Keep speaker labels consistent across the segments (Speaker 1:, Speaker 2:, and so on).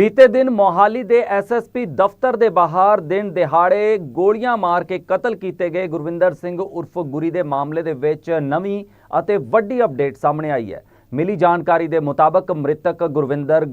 Speaker 1: ਬੀਤੇ ਦਿਨ ਮੋਹਾਲੀ ਦੇ ਐਸਐਸਪੀ ਦਫ਼ਤਰ ਦੇ ਬਾਹਰ ਦਿਨ ਦਿਹਾੜੇ ਗੋਲੀਆਂ ਮਾਰ ਕੇ ਕਤਲ ਕੀਤੇ ਗਏ ਗੁਰਵਿੰਦਰ ਸਿੰਘ ਉਰਫ ਗੁਰੀ ਦੇ ਮਾਮਲੇ ਦੇ ਵਿੱਚ ਨਵੀਂ ਅਤੇ ਵੱਡੀ ਅਪਡੇਟ ਸਾਹਮਣੇ ਆਈ ਹੈ। ਮਿਲੀ ਜਾਣਕਾਰੀ ਦੇ ਮੁਤਾਬਕ ਮ੍ਰਿਤਕ ਗੁਰਵਿੰਦਰ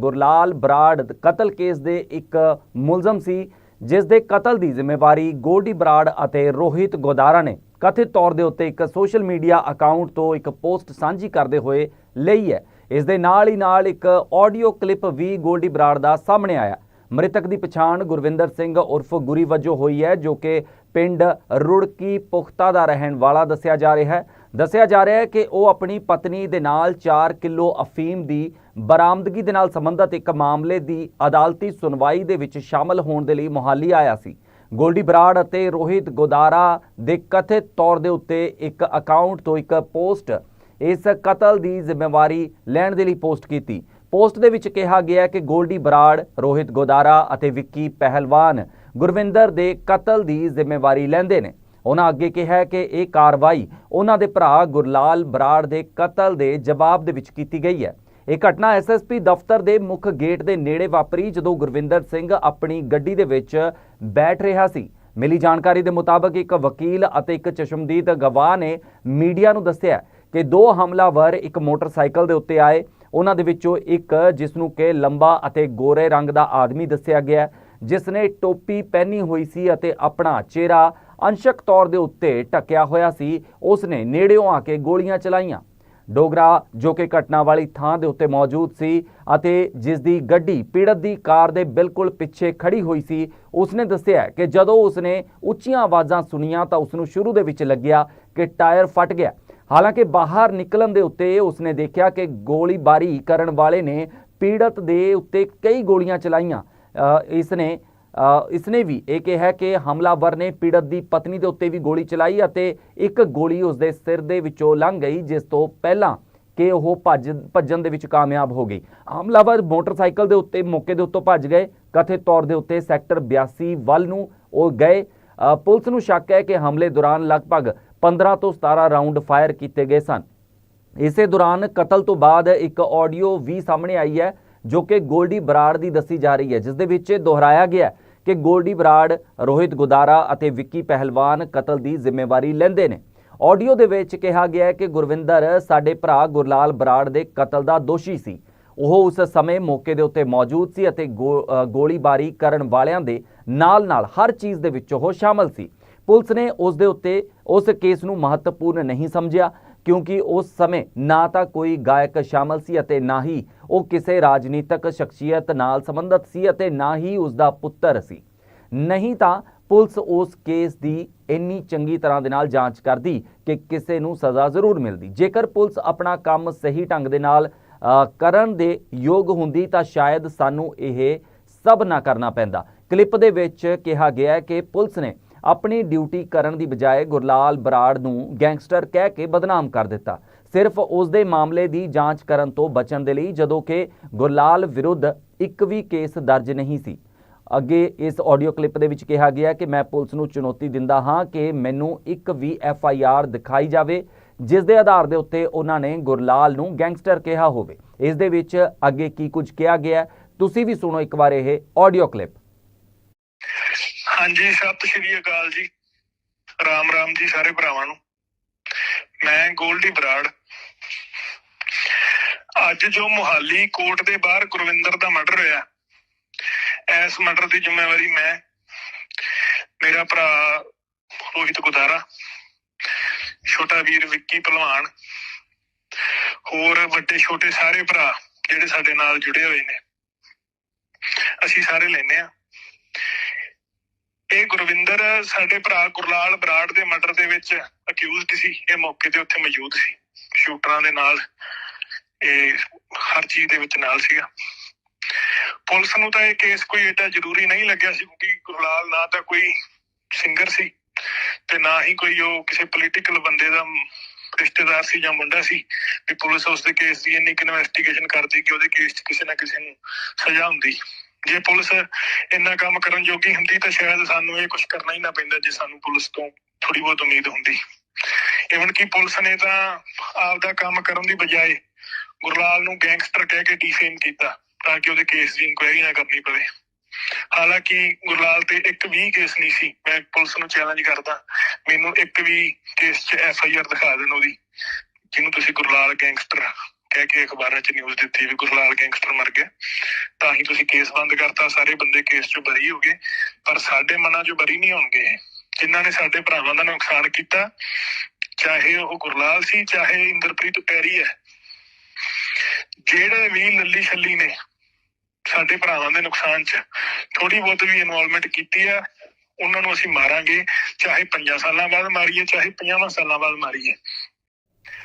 Speaker 1: ਗੁਰਲਾਲ ਬਰਾੜ ਕਤਲ ਕੇਸ ਦੇ ਇੱਕ ਮੁਲਜ਼ਮ ਸੀ, ਜਿਸ ਦੇ ਕਤਲ ਦੀ ਜ਼ਿੰਮੇਵਾਰੀ ਗੋਡੀ ਬਰਾੜ ਅਤੇ ਰੋਹਿਤ ਗੋਦਾਰਾ ਨੇ ਕਥਿਤ ਤੌਰ ਦੇ ਉੱਤੇ ਇੱਕ ਸੋਸ਼ਲ ਮੀਡੀਆ ਅਕਾਊਂਟ ਤੋਂ ਇੱਕ ਪੋਸਟ ਸਾਂਝੀ ਕਰਦੇ ਹੋਏ ਲਈ ਹੈ। ਇਸ ਦੇ ਨਾਲ ਹੀ ਨਾਲ ਇੱਕ ਆਡੀਓ ਕਲਿੱਪ ਵੀ ਗੋਲਡੀ ਬਰਾੜ ਦਾ ਸਾਹਮਣੇ ਆਇਆ। ਮ੍ਰਿਤਕ ਦੀ ਪਛਾਣ ਗੁਰਵਿੰਦਰ ਸਿੰਘ ਉਰਫ ਗੁਰੀ ਵਜੋਂ ਹੋਈ ਹੈ, ਜੋ ਕਿ ਪਿੰਡ ਰੁੜਕੀ ਪੁਖਤਾ ਦਾ ਰਹਿਣ ਵਾਲਾ ਦੱਸਿਆ ਜਾ ਰਿਹਾ ਹੈ। ਦੱਸਿਆ ਜਾ ਰਿਹਾ ਹੈ ਕਿ ਉਹ ਆਪਣੀ ਪਤਨੀ ਦੇ ਨਾਲ 4 ਕਿਲੋ ਅਫੀਮ ਦੀ ਬਰਾਮਦਗੀ ਦੇ ਨਾਲ ਸੰਬੰਧਿਤ ਇੱਕ ਮਾਮਲੇ ਦੀ ਅਦਾਲਤੀ ਸੁਣਵਾਈ ਦੇ ਵਿੱਚ ਸ਼ਾਮਲ ਹੋਣ ਦੇ ਲਈ ਮੁਹਾਲੀ ਆਇਆ ਸੀ। ਗੋਲਡੀ ਬਰਾੜ ਅਤੇ ਰੋਹਿਤ ਗੋਦਾਰਾ ਦੇ ਕਥਿਤ ਤੌਰ ਦੇ ਉੱਤੇ ਇੱਕ ਅਕਾਊਂਟ ਤੋਂ ਇੱਕ ਪੋਸਟ ਇਸ ਕਤਲ ਦੀ ਜ਼ਿੰਮੇਵਾਰੀ ਲੈਣ ਦੇ ਲਈ ਪੋਸਟ ਕੀਤੀ। ਪੋਸਟ ਦੇ ਵਿੱਚ ਕਿਹਾ ਗਿਆ ਕਿ ਗੋਲਡੀ ਬਰਾੜ, ਰੋਹਿਤ ਗੋਦਾਰਾ ਅਤੇ ਵਿੱਕੀ ਪਹਿਲਵਾਨ ਗੁਰਵਿੰਦਰ ਦੇ ਕਤਲ ਦੀ ਜ਼ਿੰਮੇਵਾਰੀ ਲੈਂਦੇ ਨੇ। ਉਹਨਾਂ ਅੱਗੇ ਕਿਹਾ ਕਿ ਇਹ ਕਾਰਵਾਈ ਉਹਨਾਂ ਦੇ ਭਰਾ ਗੁਰਲਾਲ ਬਰਾੜ ਦੇ ਕਤਲ ਦੇ ਜਵਾਬ ਦੇ ਵਿੱਚ ਕੀਤੀ ਗਈ ਹੈ। ਇਹ ਘਟਨਾ ਐਸਐਸਪੀ ਦਫ਼ਤਰ ਦੇ ਮੁੱਖ ਗੇਟ ਦੇ ਨੇੜੇ ਵਾਪਰੀ ਜਦੋਂ ਗੁਰਵਿੰਦਰ ਸਿੰਘ ਆਪਣੀ ਗੱਡੀ ਦੇ ਵਿੱਚ ਬੈਠ ਰਿਹਾ ਸੀ। ਮਿਲੀ ਜਾਣਕਾਰੀ ਦੇ ਮੁਤਾਬਕ ਇੱਕ ਵਕੀਲ ਅਤੇ ਇੱਕ ਚਸ਼ਮਦੀਦ ਗਵਾਹ ਨੇ ਮੀਡੀਆ ਨੂੰ ਦੱਸਿਆ ਕਿ ਦੋ ਹਮਲਾਵਰ ਇੱਕ ਮੋਟਰਸਾਈਕਲ ਦੇ ਉੱਤੇ ਆਏ। ਉਹਨਾਂ ਦੇ ਵਿੱਚੋਂ ਇੱਕ ਜਿਸ ਨੂੰ ਕਿ ਲੰਬਾ ਅਤੇ ਗੋਰੇ ਰੰਗ ਦਾ ਆਦਮੀ ਦੱਸਿਆ ਗਿਆ ਜਿਸ ਨੇ ਟੋਪੀ ਪਹਿਨੀ ਹੋਈ ਸੀ ਅਤੇ ਆਪਣਾ ਚਿਹਰਾ ਅੰਸ਼ਕ ਤੌਰ ਦੇ ਉੱਤੇ ਢੱਕਿਆ ਹੋਇਆ ਸੀ ਉਸ ਨੇ ਨੇੜਿਓਂ ਆ ਕੇ ਗੋਲੀਆਂ ਚਲਾਈਆਂ। ਡੋਗਰਾ, ਜੋ ਕਿ ਘਟਨਾ ਵਾਲੀ ਥਾਂ ਦੇ ਉੱਤੇ ਮੌਜੂਦ ਸੀ ਅਤੇ ਜਿਸ ਦੀ ਗੱਡੀ ਪੀੜਤ ਦੀ ਕਾਰ ਦੇ ਬਿਲਕੁਲ ਪਿੱਛੇ ਖੜੀ ਹੋਈ ਸੀ, ਉਸਨੇ ਦੱਸਿਆ ਕਿ ਜਦੋਂ ਉਸਨੇ ਉੱਚੀਆਂ ਆਵਾਜ਼ਾਂ ਸੁਣੀਆਂ ਤਾਂ ਉਸ ਨੂੰ ਸ਼ੁਰੂ ਦੇ ਵਿੱਚ ਲੱਗਿਆ ਕਿ ਟਾਇਰ ਫਟ ਗਿਆ। ਹਾਲਾਂਕਿ ਬਾਹਰ ਨਿਕਲਣ ਦੇ ਉੱਤੇ ਉਸਨੇ ਦੇਖਿਆ ਕਿ ਗੋਲੀਬਾਰੀ ਕਰਨ ਵਾਲੇ ਨੇ ਪੀੜਤ ਦੇ ਉੱਤੇ ਕਈ ਗੋਲੀਆਂ ਚਲਾਈਆਂ। ਅ, ਇਸਨੇ ਅ, ਇਸਨੇ ਵੀ ਇਹ ਕਿਹਾ ਕਿ ਹਮਲਾਵਰ ਨੇ ਪੀੜਤ ਦੀ ਪਤਨੀ ਦੇ ਉੱਤੇ ਵੀ ਗੋਲੀ ਚਲਾਈ ਅਤੇ ਇੱਕ ਗੋਲੀ ਉਸਦੇ ਸਿਰ ਦੇ ਵਿੱਚੋਂ ਲੰਘ ਗਈ ਜਿਸ ਤੋਂ ਪਹਿਲਾਂ ਕਿ ਉਹ ਭੱਜ ਭੱਜਣ ਦੇ ਵਿੱਚ ਕਾਮਯਾਬ ਹੋ ਗਈ। ਹਮਲਾਵਰ ਮੋਟਰਸਾਈਕਲ ਦੇ ਉੱਤੇ ਮੌਕੇ ਦੇ ਉੱਤੋਂ ਭੱਜ ਗਏ। ਕਥਿਤ ਤੌਰ ਦੇ ਉੱਤੇ ਸੈਕਟਰ 82 ਵੱਲ ਨੂੰ ਉਹ ਗਏ। ਪੁਲਿਸ ਨੂੰ ਸ਼ੱਕ ਹੈ ਕਿ ਹਮਲੇ ਦੌਰਾਨ ਲਗਭਗ 15 ਤੋਂ 17 ਰਾਉਂਡ ਫਾਇਰ ਕੀਤੇ ਗਏ ਸਨ। ਇਸੇ ਦੌਰਾਨ ਕਤਲ ਤੋਂ ਬਾਅਦ ਇੱਕ ਆਡੀਓ ਵੀ ਸਾਹਮਣੇ ਆਈ ਹੈ, ਜੋ ਕਿ ਗੋਲਡੀ ਬਰਾੜ ਦੀ ਦੱਸੀ ਜਾ ਰਹੀ ਹੈ। ਜਿਸ ਦੇ ਵਿੱਚ ਦੁਹਰਾਇਆ ਗਿਆ ਕਿ ਗੋਲਡੀ ਬਰਾੜ, ਰੋਹਿਤ ਗੁਦਾਰਾ ਅਤੇ ਵਿੱਕੀ ਪਹਿਲਵਾਨ ਕਤਲ ਦੀ ਜ਼ਿੰਮੇਵਾਰੀ ਲੈਂਦੇ ਨੇ। ਆਡੀਓ ਦੇ ਵਿੱਚ ਕਿਹਾ ਗਿਆ ਹੈ ਕਿ ਗੁਰਵਿੰਦਰ, ਸਾਡੇ ਭਰਾ ਗੁਰਲਾਲ ਬਰਾੜ ਦੇ ਕਤਲ ਦਾ ਦੋਸ਼ੀ ਸੀ। ਉਹ ਉਸ ਸਮੇਂ ਮੌਕੇ ਦੇ ਉੱਤੇ ਮੌਜੂਦ ਸੀ ਅਤੇ ਗੋ- ਗੋਲੀਬਾਰੀ ਕਰਨ ਵਾਲਿਆਂ ਦੇ ਨਾਲ-ਨਾਲ ਹਰ ਚੀਜ਼ ਦੇ ਵਿੱਚ ਉਹ ਸ਼ਾਮਲ ਸੀ। ਪੁਲਿਸ ਨੇ ਉਸ ਦੇ ਉੱਤੇ ਉਸ ਕੇਸ ਨੂੰ ਮਹੱਤਵਪੂਰਨ ਨਹੀਂ ਸਮਝਿਆ, ਕਿਉਂਕਿ ਉਸ ਸਮੇਂ ਨਾ ਤਾਂ ਕੋਈ ਗਾਇਕ ਸ਼ਾਮਲ ਸੀ ਅਤੇ ਨਾ ਹੀ ਉਹ ਕਿਸੇ ਰਾਜਨੀਤਿਕ ਸ਼ਖਸੀਅਤ ਨਾਲ ਸੰਬੰਧਿਤ ਸੀ ਅਤੇ ਨਾ ਹੀ ਉਸ ਦਾ ਪੁੱਤਰ ਸੀ। ਨਹੀਂ ਤਾਂ ਪੁਲਿਸ ਉਸ ਕੇਸ ਦੀ ਇੰਨੀ ਚੰਗੀ ਤਰ੍ਹਾਂ ਦੇ ਨਾਲ ਜਾਂਚ ਕਰਦੀ ਕਿ ਕਿਸੇ ਨੂੰ ਸਜ਼ਾ ਜ਼ਰੂਰ ਮਿਲਦੀ। ਜੇਕਰ ਪੁਲਿਸ ਆਪਣਾ ਕੰਮ ਸਹੀ ਢੰਗ ਦੇ ਨਾਲ ਕਰਨ ਦੇ ਯੋਗ ਹੁੰਦੀ ਤਾਂ ਸ਼ਾਇਦ ਸਾਨੂੰ ਇਹ ਸਭ ਨਾ ਕਰਨਾ ਪੈਂਦਾ। ਕਲਿੱਪ ਦੇ ਵਿੱਚ ਕਿਹਾ ਗਿਆ ਹੈ ਕਿ ਪੁਲਿਸ ਨੇ ਆਪਣੀ ਡਿਊਟੀ ਕਰਨ ਦੀ ਬਜਾਏ ਗੁਰਲਾਲ ਬਰਾੜ ਨੂੰ ਗੈਂਗਸਟਰ ਕਹਿ ਕੇ ਬਦਨਾਮ ਕਰ ਦਿੱਤਾ। ਸਿਰਫ ਉਸ ਦੇ ਮਾਮਲੇ ਦੀ ਜਾਂਚ ਕਰਨ ਤੋਂ ਬਚਣ ਦੇ ਲਈ ਜਦੋਂ ਕਿ ਗੁਰਲਾਲ ਵਿਰੁੱਧ ਇੱਕ ਵੀ ਕੇਸ ਦਰਜ ਨਹੀਂ ਸੀ। ਅੱਗੇ ਇਸ ਆਡੀਓ ਕਲਿੱਪ ਦੇ ਵਿੱਚ ਕਿਹਾ ਗਿਆ ਕਿ ਮੈਂ ਪੁਲਿਸ ਨੂੰ ਚੁਣੌਤੀ ਦਿੰਦਾ ਹਾਂ ਕਿ ਮੈਨੂੰ ਇੱਕ ਵੀ ਐਫ ਆਈ ਆਰ ਦਿਖਾਈ ਜਾਵੇ, ਜਿਸ ਦੇ ਆਧਾਰ ਦੇ ਉੱਤੇ ਉਹਨਾਂ ਨੇ ਗੁਰਲਾਲ ਨੂੰ ਗੈਂਗਸਟਰ ਕਿਹਾ ਹੋਵੇ। ਇਸ ਦੇ ਵਿੱਚ ਅੱਗੇ ਕੀ ਕੁਝ ਕਿਹਾ ਗਿਆ, ਤੁਸੀਂ ਵੀ ਸੁਣੋ ਇੱਕ ਵਾਰ ਇਹ ਆਡੀਓ ਕਲਿੱਪ।
Speaker 2: ਹਾਂਜੀ, ਸਤਿ ਸ਼੍ਰੀ ਅਕਾਲ ਜੀ। ਰਾਮ ਰਾਮ ਜੀ ਸਾਰੇ ਭਰਾਵਾਂ ਨੂੰ। ਮੈਂ ਗੋਲਡੀ ਬਰਾੜ। ਅੱਜ ਜੋ ਮੁਹਾਲੀ ਕੋਰਟ ਦੇ ਬਾਹਰ ਗੁਰਵਿੰਦਰ ਦਾ ਮਰਡਰ ਹੋਇਆ ਇਸ ਮਰਡਰ ਦੀ ਜ਼ਿੰਮੇਵਾਰੀ ਮੈਂ, ਮੇਰਾ ਭਰਾ ਰੋਹਿਤ ਗੁਦਾਰਾ, ਛੋਟਾ ਵੀਰ ਵਿੱਕੀ ਪਹਿਲਵਾਨ, ਹੋਰ ਵੱਡੇ ਛੋਟੇ ਸਾਰੇ ਭਰਾ ਜਿਹੜੇ ਸਾਡੇ ਨਾਲ ਜੁੜੇ ਹੋਏ ਨੇ। ਅਸੀਂ ਸਾਰੇ ਲੈਨੇ ਆ ਇਹ ਗੁਰਵਿੰਦਰ, ਸਾਡੇ ਭਰਾ ਗੁਰਲਾਲ ਬਰਾੜ ਦੇ ਮਰਡਰ ਦੇ ਵਿੱਚ ਅਕਿਊਜ਼ਡ ਸੀ। ਇਹ ਮੌਕੇ ਤੇ ਉੱਥੇ ਮੌਜੂਦ ਸੀ। ਸ਼ੂਟਰਾਂ ਦੇ ਨਾਲ, ਇਹ ਹਰ ਚੀਜ਼ ਦੇ ਵਿੱਚ ਨਾਲ ਸੀਗਾ। ਪੁਲਿਸ ਨੂੰ ਤਾਂ ਇਹ ਕੇਸ ਕੋਈ ਏਡਾ ਜ਼ਰੂਰੀ ਨਹੀਂ ਲੱਗਿਆ ਸੀ ਕਿਉਂਕਿ ਗੁਰਲਾਲ ਨਾ ਤਾਂ ਕੋਈ ਸਿੰਗਰ ਸੀ ਤੇ ਨਾ ਹੀ ਕੋਈ ਉਹ ਕਿਸੇ ਪੋਲੀਟੀਕਲ ਬੰਦੇ ਦਾ ਰਿਸ਼ਤੇਦਾਰ ਸੀ ਜਾਂ ਮੁੰਡਾ ਸੀ ਵੀ ਪੁਲਿਸ ਉਸ ਦੇ ਕੇਸ ਦੀ ਇੰਨੀ ਇਨਵੈਸਟੀਗੇਸ਼ਨ ਕਰਦੀ ਕਿ ਉਹਦੇ ਕੇਸ 'ਚ ਕਿਸੇ ਨਾ ਕਿਸੇ ਨੂੰ ਸਜ਼ਾ ਹੁੰਦੀ। ਜੇ ਪੁਲਿਸ ਇੰਨਾ ਕੰਮ ਕਰਨ ਜੋਗੀ ਹੁੰਦੀ ਤਾਂ ਸ਼ਾਇਦ ਸਾਨੂੰ ਇਹ ਕੁਝ ਕਰਨਾ ਹੀ ਨਾ ਪੈਂਦਾ ਜੇ ਸਾਨੂੰ ਪੁਲਿਸ ਤੋਂ ਥੋੜੀ ਬਹੁਤ ਉਮੀਦ ਹੁੰਦੀ। ਇਵਨ ਕਿ ਪੁਲਿਸ ਨੇ ਤਾਂ ਆਪਦਾ ਕੰਮ ਕਰਨ ਦੀ ਬਜਾਏ ਗੁਰਲਾਲ ਨੂੰ ਗੈਂਗਸਟਰ ਕਹਿ ਕੇ ਡੀਫੇਮ ਕੀਤਾ ਤਾਂ ਕਿ ਉਹਦੇ ਕੇਸ ਦੀ ਇਨਕੁਆਇਰੀ ਨਾ ਕਰਨੀ ਪਵੇ। ਹਾਲਾਂਕਿ ਗੁਰਲਾਲ ਤੇ ਇੱਕ ਵੀ ਕੇਸ ਨਹੀਂ ਸੀ। ਮੈਂ ਪੁਲਿਸ ਨੂੰ ਚੈਲੰਜ ਕਰਦਾ, ਮੈਨੂੰ ਇੱਕ ਵੀ ਕੇਸ 'ਚ ਐਫ ਆਈ ਆਰ ਦਿਖਾ ਦੇਣ ਉਹਦੀ, ਜਿਹਨੂੰ ਤੁਸੀਂ ਗੁਰਲਾਲ ਗੈਂਗਸਟਰ ਕਹਿ ਕੇ ਅਖਬਾਰਾਂ 'ਚ ਨਿਊਜ਼ ਦਿੱਤੀ ਵੀ ਗੁਰਲਾਲ ਗੈਂਗਸਟਰ ਮਰ ਗਿਆ। ਤਾਂ ਹੀ ਤੁਸੀਂ ਕੇਸ ਬੰਦ ਕਰਤਾ, ਸਾਰੇ ਬੰਦੇ ਕੇਸ 'ਚੋਂ ਬਰੀ ਹੋ ਗਏ। ਪਰ ਸਾਡੇ ਮਨਾਂ 'ਚੋਂ ਬਰੀ ਨਹੀਂ ਹੋਣਗੇ। ਜਿਨ੍ਹਾਂ ਨੇ ਸਾਡੇ ਭਰਾਵਾਂ ਦਾ ਨੁਕਸਾਨ ਕੀਤਾ, ਚਾਹੇ ਉਹ ਗੁਰਲਾਲ ਸੀ, ਚਾਹੇ ਇੰਦਰਪ੍ਰੀਤ ਪੈਰੀ ਹੈ। ਜਿਹੜੇ ਵੀ ਲੱਲੀ ਛੱਲੀ ਨੇ ਸਾਡੇ ਭਰਾਵਾਂ ਦੇ ਨੁਕਸਾਨ 'ਚ ਥੋੜੀ ਬਹੁਤ ਵੀ ਇਨਵੋਲਵਮੈਂਟ ਕੀਤੀ ਆ, ਉਹਨਾਂ ਨੂੰ ਅਸੀਂ ਮਾਰਾਂਗੇ। ਚਾਹੇ 5 ਸਾਲਾਂ ਬਾਅਦ ਮਾਰੀਏ, ਚਾਹੇ 50 ਸਾਲਾਂ ਬਾਅਦ ਮਾਰੀਏ।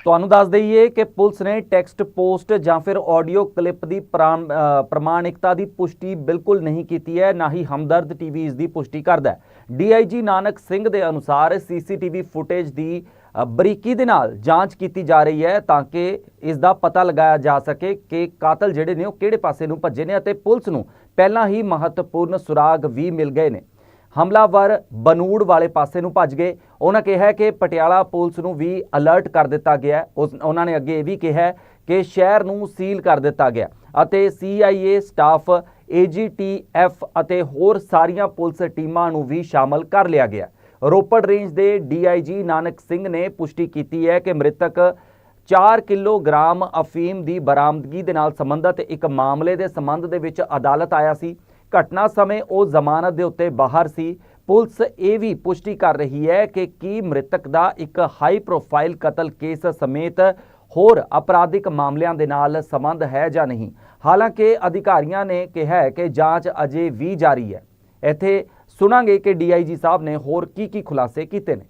Speaker 1: ਤੁਹਾਨੂੰ ਦੱਸ ਦਈਏ ਕਿ ਪੁਲਿਸ ਨੇ ਟੈਕਸਟ ਪੋਸਟ ਜਾਂ ਫਿਰ ਆਡੀਓ ਕਲਿੱਪ ਦੀ ਪ੍ਰਾਮ- ਪ੍ਰਮਾਣਿਕਤਾ ਦੀ ਪੁਸ਼ਟੀ ਬਿਲਕੁਲ ਨਹੀਂ ਕੀਤੀ ਹੈ, ਨਾ ਹੀ ਹਮਦਰਦ ਟੀਵੀ ਇਸ ਦੀ ਪੁਸ਼ਟੀ ਕਰਦਾ ਹੈ। ਡੀਆਈਜੀ ਨਾਨਕ ਸਿੰਘ ਦੇ ਅਨੁਸਾਰ ਸੀਸੀਟੀਵੀ ਫੁਟੇਜ ਦੀ ਬਰੀਕੀ ਦੇ ਨਾਲ ਜਾਂਚ ਕੀਤੀ ਜਾ ਰਹੀ ਹੈ ਤਾਂ ਕਿ ਇਸ ਦਾ ਪਤਾ ਲਗਾਇਆ ਜਾ ਸਕੇ ਕਿ ਕਾਤਲ ਜਿਹੜੇ ਨੇ ਉਹ ਕਿਹੜੇ ਪਾਸੇ ਨੂੰ ਭੱਜੇ ਨੇ ਅਤੇ ਪੁਲਿਸ ਨੂੰ ਪਹਿਲਾਂ ਹੀ ਮਹੱਤਵਪੂਰਨ ਸੁਰਾਗ ਵੀ ਮਿਲ ਗਏ ਨੇ। ਹਮਲਾਵਰ ਬਨੂੜ ਵਾਲੇ ਪਾਸੇ ਨੂੰ ਭੱਜ ਗਏ। ਉਹਨਾਂ ਕਿਹਾ ਕਿ ਪਟਿਆਲਾ ਪੁਲਿਸ ਨੂੰ ਵੀ ਅਲਰਟ ਕਰ ਦਿੱਤਾ ਗਿਆ ਉਸ- ਉਹਨਾਂ ਨੇ ਅੱਗੇ ਇਹ ਵੀ ਕਿਹਾ ਕਿ ਸ਼ਹਿਰ ਨੂੰ ਸੀਲ ਕਰ ਦਿੱਤਾ ਗਿਆ ਅਤੇ ਸੀਆਈਏ ਸਟਾਫ ਏਜੀਟੀਐਫ ਅਤੇ ਹੋਰ ਸਾਰੀਆਂ ਪੁਲਿਸ ਟੀਮਾਂ ਨੂੰ ਵੀ ਸ਼ਾਮਲ ਕਰ ਲਿਆ ਗਿਆ ਰੋਪੜ ਰੇਂਜ ਦੇ ਡੀਆਈਜੀ ਨਾਨਕ ਸਿੰਘ ਨੇ ਪੁਸ਼ਟੀ ਕੀਤੀ ਹੈ ਕਿ ਮ੍ਰਿਤਕ 4 ਕਿਲੋਗ੍ਰਾਮ ਅਫੀਮ ਦੀ ਬਰਾਮਦਗੀ ਦੇ ਨਾਲ ਸੰਬੰਧਿਤ ਇੱਕ ਮਾਮਲੇ ਦੇ ਸੰਬੰਧ ਦੇ ਵਿੱਚ ਅਦਾਲਤ ਆਇਆ ਸੀ। ਘਟਨਾ ਸਮੇਂ ਉਹ ਜ਼ਮਾਨਤ ਦੇ ਉੱਤੇ ਬਾਹਰ ਸੀ। ਪੁਲਿਸ ਇਹ ਵੀ ਪੁਸ਼ਟੀ ਕਰ ਰਹੀ ਹੈ ਕਿ ਕੀ ਮ੍ਰਿਤਕ ਦਾ ਇੱਕ ਹਾਈ ਪ੍ਰੋਫਾਈਲ ਕਤਲ ਕੇਸ ਸਮੇਤ ਹੋਰ ਅਪਰਾਧਿਕ ਮਾਮਲਿਆਂ ਦੇ ਨਾਲ ਸੰਬੰਧ ਹੈ ਜਾਂ ਨਹੀਂ। ਹਾਲਾਂਕਿ ਅਧਿਕਾਰੀਆਂ ਨੇ ਕਿਹਾ ਕਿ ਜਾਂਚ ਅਜੇ ਵੀ ਜਾਰੀ ਹੈ। ਇੱਥੇ ਸੁਣਾਂਗੇ ਕਿ ਡੀਆਈਜੀ ਸਾਹਿਬ ਨੇ ਹੋਰ ਕੀ ਕੀ ਖੁਲਾਸੇ ਕੀਤੇ ਨੇ।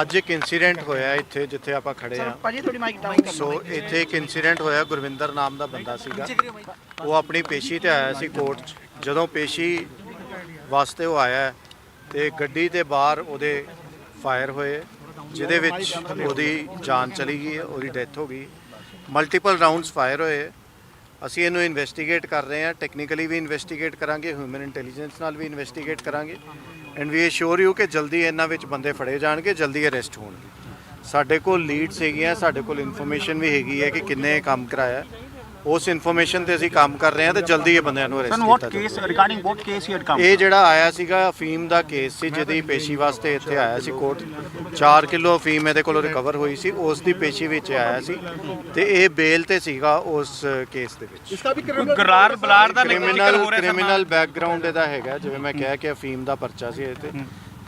Speaker 3: ਅੱਜ ਇੱਕ ਇਨਸੀਡੈਂਟ ਹੋਇਆ ਇੱਥੇ ਜਿੱਥੇ ਆਪਾਂ ਖੜੇ ਆ
Speaker 4: ਭਾਜੀ ਥੋੜੀ ਮਾਈਕ ਡਾਊਨ ਕਰ
Speaker 3: ਸੋ ਇੱਥੇ ਇੱਕ ਇਨਸੀਡੈਂਟ ਹੋਇਆ ਗੁਰਵਿੰਦਰ ਨਾਮ ਦਾ ਬੰਦਾ ਸੀਗਾ। ਉਹ ਆਪਣੀ ਪੇਸ਼ੀ ਤੇ ਆਇਆ ਸੀ ਕੋਰਟ 'ਚ। ਜਦੋਂ ਪੇਸ਼ੀ ਵਾਸਤੇ ਉਹ ਆਇਆ ਤੇ ਗੱਡੀ ਦੇ ਬਾਹਰ ਉਹਦੇ ਫਾਇਰ ਹੋਏ ਜਿਹਦੇ ਵਿੱਚ ਉਹਦੀ ਜਾਨ ਚਲੀ ਗਈ ਹੈ, ਉਹਦੀ ਡੈਥ ਹੋ ਗਈ। ਮਲਟੀਪਲ ਰਾਉਂਡਸ ਫਾਇਰ ਹੋਏ। ਅਸੀਂ ਇਹਨੂੰ ਇਨਵੈਸਟੀਗੇਟ ਕਰ ਰਹੇ ਹਾਂ ਟੈਕਨੀਕਲੀ ਵੀ ਇਨਵੈਸਟੀਗੇਟ ਕਰਾਂਗੇ ਹਿਊਮਨ ਇੰਟੈਲੀਜੈਂਸ ਨਾਲ ਵੀ ਇਨਵੈਸਟੀਗੇਟ ਕਰਾਂਗੇ। ਐਂਡ ਵੀ ਅਸ਼ੋਰ ਯੂ ਕਿ ਜਲਦੀ ਇਹਨਾਂ ਵਿੱਚ ਬੰਦੇ ਫੜੇ ਜਾਣਗੇ, ਜਲਦੀ ਅਰੈਸਟ ਹੋਣਗੇ। ਸਾਡੇ ਕੋਲ ਲੀਡਸ ਹੈਗੀਆਂ, ਸਾਡੇ ਕੋਲ ਇਨਫੋਰਮੇਸ਼ਨ ਵੀ ਹੈਗੀ ਹੈ ਕਿ ਕਿੰਨੇ ਕੰਮ ਕਰਾਇਆ। ਉਸ ਇਨਫੋਰਮੇਸ਼ਨ ਤੇ ਅਸੀਂ ਕੰਮ ਕਰ ਰਹੇ ਹਾਂ ਤੇ ਜਲਦੀ ਇਹ ਬੰਦਿਆਂ ਨੂੰ ਅਰੈਸਟ
Speaker 4: ਸਨ
Speaker 3: ਕੀਤਾ
Speaker 4: ਵਾਟ
Speaker 3: ਜਾਊਗਾ।
Speaker 4: Case regarding what case you had come
Speaker 3: ਇਹ ਜਿਹੜਾ ਆਇਆ ਸੀਗਾ ਅਫੀਮ ਦਾ ਕੇਸ ਸੀ ਜਿਹਦੀ ਪੇਸ਼ੀ ਵਾਸਤੇ ਇੱਥੇ ਆਇਆ ਸੀ ਕੋਰਟ। 4 ਕਿਲੋ ਅਫੀਮ ਇਹਦੇ ਕੋਲੋਂ ਰਿਕਵਰ ਹੋਈ ਸੀ ਉਸ ਦੀ ਪੇਸ਼ੀ ਵਿੱਚ ਆਇਆ ਸੀ ਤੇ ਇਹ ਬੇਲ ਤੇ ਸੀਗਾ ਉਸ ਕੇਸ ਦੇ ਵਿੱਚ।
Speaker 4: ਗਰਾਰ ਬਲਾਰ ਦਾ
Speaker 3: ਕ੍ਰਿਮੀਨਲ ਕ੍ਰਿਮੀਨਲ ਬੈਕਗ੍ਰਾਉਂਡ ਇਹਦਾ ਹੈਗਾ ਜਿਵੇਂ ਮੈਂ ਕਿਹਾ ਕਿ ਅਫੀਮ ਦਾ ਪਰਚਾ ਸੀ ਇਹ ਤੇ।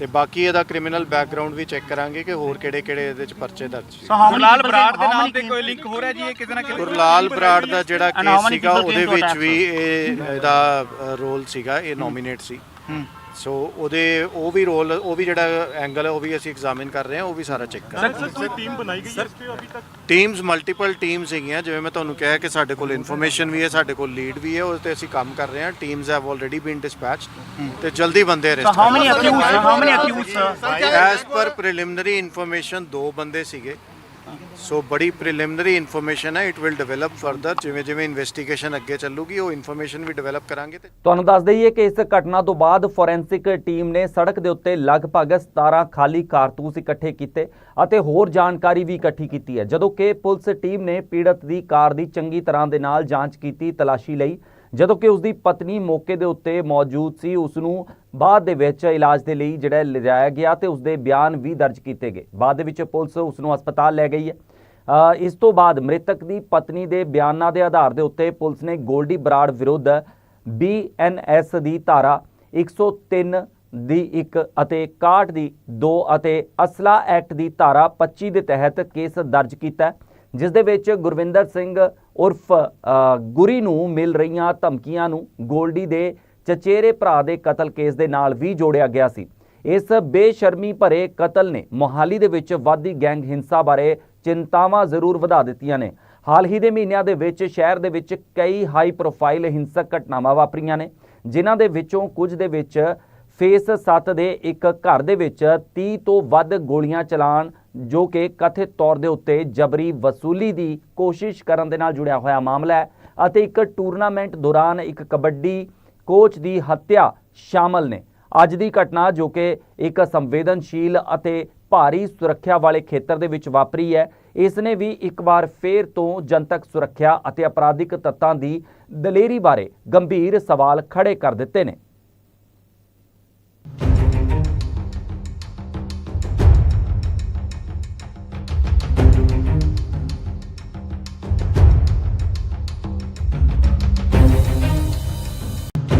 Speaker 3: ਤੇ ਬਾਕੀ ਇਹਦਾ ਕ੍ਰਿਮੀਨਲ ਬੈਕਗ੍ਰਾਉਂਡ ਵੀ ਚੈੱਕ ਕਰਾਂਗੇ ਕਿ ਹੋਰ ਕਿਹੜੇ ਕਿਹੜੇ ਇਹਦੇ ਚ ਪਰਚੇ ਦਰਜ ਸੀ।
Speaker 4: ਹਮਲਾਲ ਬਰਾੜ ਦੇ ਨਾਮ ਤੇ ਕੋਈ ਲਿੰਕ ਹੋ ਰਿਹਾ ਜੀ? ਇਹ ਕਿਸੇ ਨਾ ਕਿਸੇ
Speaker 3: ਗੁਰਲਾਲ ਬਰਾੜ ਦਾ ਜਿਹੜਾ ਕੇਸ ਸੀਗਾ ਉਹਦੇ ਵਿੱਚ ਵੀ ਇਹ ਇਹਦਾ ਰੋਲ ਸੀਗਾ ਇਹ ਨੋਮੀਨੇਟ ਸੀ। ਸੋ ਉਹਦੇ ਉਹ ਵੀ ਰੋਲ ਉਹ ਵੀ ਜਿਹੜਾ ਐਂਗਲ ਹੈ ਉਹ ਵੀ ਅਸੀਂ ਐਗਜ਼ਾਮਿਨ ਕਰ ਰਹੇ ਹਾਂ ਉਹ ਵੀ ਸਾਰਾ ਚੈੱਕ ਕਰ ਰਹੇ ਹਾਂ
Speaker 5: ਕੋਈ ਟੀਮ ਬਣਾਈ ਗਈ ਹੈ ਇਸ ਤੇ ਅਭੀ ਤੱਕ
Speaker 3: ਟੀਮਸ ਮਲਟੀਪਲ ਟੀਮਸ ਹੈਗੀਆਂ ਜਿਵੇਂ ਮੈਂ ਤੁਹਾਨੂੰ ਕਿਹਾ ਕਿ ਸਾਡੇ ਕੋਲ ਇਨਫੋਰਮੇਸ਼ਨ ਵੀ ਹੈ ਸਾਡੇ ਕੋਲ ਲੀਡ ਵੀ ਹੈ ਉਸ ਤੇ ਅਸੀਂ ਕੰਮ ਕਰ ਰਹੇ ਹਾਂ teams have already been dispatched ਤੇ ਜਲਦੀ ਬੰਦੇ arrest
Speaker 4: many accused? How many accused? sir?
Speaker 3: As per preliminary information ਦੋ ਬੰਦੇ ਸੀਗੇ ਸੋ ਬੜੀ ਪ੍ਰੀਲਿਮਿਨਰੀ ਇਨਫੋਰਮੇਸ਼ਨ ਹੈ ਇਟ ਵਿਲ ਡਿਵੈਲਪ ਫਰਦਰ ਜਿਵੇਂ ਜਿਵੇਂ ਇਨਵੈਸਟੀਗੇਸ਼ਨ ਅੱਗੇ ਚੱਲੂਗੀ ਉਹ ਇਨਫੋਰਮੇਸ਼ਨ ਵੀ ਡਿਵੈਲਪ ਕਰਾਂਗੇ ਤੇ
Speaker 1: ਤੁਹਾਨੂੰ ਦੱਸ ਦਈਏ ਕਿ ਇਸ ਘਟਨਾ ਤੋਂ ਬਾਅਦ ਫੋਰੈਂਸਿਕ ਟੀਮ ਨੇ ਸੜਕ ਦੇ ਉੱਤੇ ਲਗਭਗ 17 ਖਾਲੀ ਕਾਰਤੂਸ ਇਕੱਠੇ ਕੀਤੇ ਅਤੇ ਹੋਰ ਜਾਣਕਾਰੀ ਵੀ ਇਕੱਠੀ ਕੀਤੀ ਹੈ। ਜਦੋਂ ਕਿ ਪੁਲਿਸ ਟੀਮ ਨੇ ਪੀੜਤ ਦੀ ਕਾਰ ਦੀ ਚੰਗੀ ਤਰ੍ਹਾਂ ਦੇ ਨਾਲ ਜਾਂਚ ਕੀਤੀ, ਤਲਾਸ਼ੀ ਲਈ ਜਦੋਂ ਕਿ ਉਸ ਦੀ ਪਤਨੀ ਮੌਕੇ ਦੇ ਉੱਤੇ ਮੌਜੂਦ ਸੀ ਉਸ ਨੂੰ ਬਾਅਦ ਦੇ ਵਿੱਚ ਇਲਾਜ ਦੇ ਲਈ ਜਿਹੜਾ ਲਿਜਾਇਆ ਗਿਆ ਤੇ ਉਸ ਦੇ ਬਿਆਨ ਵੀ ਦਰਜ ਕੀਤੇ ਗਏ। ਬਾਅਦ ਦੇ ਵਿੱਚ ਪੁਲਿਸ ਉਸ ਨੂੰ ਹਸਪਤਾਲ ਲੈ ਗਈ ਹੈ। ਇਸ ਤੋਂ ਬਾਅਦ ਮ੍ਰਿਤਕ ਦੀ ਪਤਨੀ ਦੇ ਬਿਆਨਾਂ ਦੇ ਆਧਾਰ ਦੇ ਉੱਤੇ ਪੁਲਿਸ ਨੇ ਗੋਲਡੀ ਬਰਾੜ ਵਿਰੁੱਧ ਬੀਐਨਐਸ ਦੀ ਧਾਰਾ 103 ਦੀ 1 ਅਤੇ 61 ਦੀ 2 ਅਤੇ ਅਸਲਾ ਐਕਟ ਦੀ ਧਾਰਾ 25 ਦੇ ਤਹਿਤ ਕੇਸ ਦਰਜ ਕੀਤਾ ਹੈ, ਜਿਸ ਦੇ ਵਿੱਚ ਗੁਰਵਿੰਦਰ ਸਿੰਘ ਉਰਫ ਗੁਰੀ ਨੂੰ ਮਿਲ ਰਹੀਆਂ ਧਮਕੀਆਂ ਨੂੰ ਗੋਲਡੀ ਦੇ ਚਚੇਰੇ ਭਰਾ ਦੇ ਕਤਲ ਕੇਸ ਦੇ ਨਾਲ ਵੀ ਜੋੜਿਆ ਗਿਆ ਸੀ। ਇਸ ਬੇਸ਼ਰਮੀ ਭਰੇ ਕਤਲ ਨੇ ਮੋਹਾਲੀ ਦੇ ਵਿੱਚ ਵਾਧੀ ਗੈਂਗ ਹਿੰਸਾ ਬਾਰੇ ਚਿੰਤਾਵਾਂ ਜ਼ਰੂਰ ਵਧਾ ਦਿੱਤੀਆਂ ਨੇ। ਹਾਲ ਹੀ ਦੇ ਮਹੀਨਿਆਂ ਦੇ ਵਿੱਚ ਸ਼ਹਿਰ ਦੇ ਵਿੱਚ ਕਈ ਹਾਈ ਪ੍ਰੋਫਾਈਲ ਹਿੰਸਕ ਘਟਨਾਵਾਂ ਵਾਪਰੀਆਂ ਨੇ, ਜਿਨ੍ਹਾਂ ਦੇ ਵਿੱਚੋਂ ਕੁਝ ਦੇ ਵਿੱਚ ਫੇਸ 7 ਦੇ ਇੱਕ ਘਰ ਦੇ ਵਿੱਚ 30 ਤੋਂ ਵੱਧ ਗੋਲੀਆਂ ਚਲਾਣ ਜੋ ਕਿ ਕਥਿਤ ਤੌਰ ਦੇ ਉੱਤੇ ਜਬਰੀ ਵਸੂਲੀ ਦੀ ਕੋਸ਼ਿਸ਼ ਕਰਨ ਦੇ ਨਾਲ ਜੁੜਿਆ ਹੋਇਆ ਮਾਮਲਾ ਹੈ ਅਤੇ ਇੱਕ ਟੂਰਨਾਮੈਂਟ ਦੌਰਾਨ ਇੱਕ ਕਬੱਡੀ ਕੋਚ ਦੀ ਹੱਤਿਆ ਸ਼ਾਮਲ ਨੇ। ਅੱਜ ਦੀ ਘਟਨਾ ਜੋ ਕਿ ਇੱਕ ਸੰਵੇਦਨਸ਼ੀਲ ਅਤੇ ਭਾਰੀ ਸੁਰੱਖਿਆ ਵਾਲੇ ਖੇਤਰ ਦੇ ਵਿੱਚ ਵਾਪਰੀ ਹੈ, ਇਸ ਨੇ ਵੀ ਇੱਕ ਵਾਰ ਫੇਰ ਤੋਂ ਜਨਤਕ ਸੁਰੱਖਿਆ ਅਤੇ ਅਪਰਾਧਿਕ ਤੱਤਾਂ ਦੀ ਦਲੇਰੀ ਬਾਰੇ ਗੰਭੀਰ ਸਵਾਲ ਖੜੇ ਕਰ ਦਿੱਤੇ ਨੇ।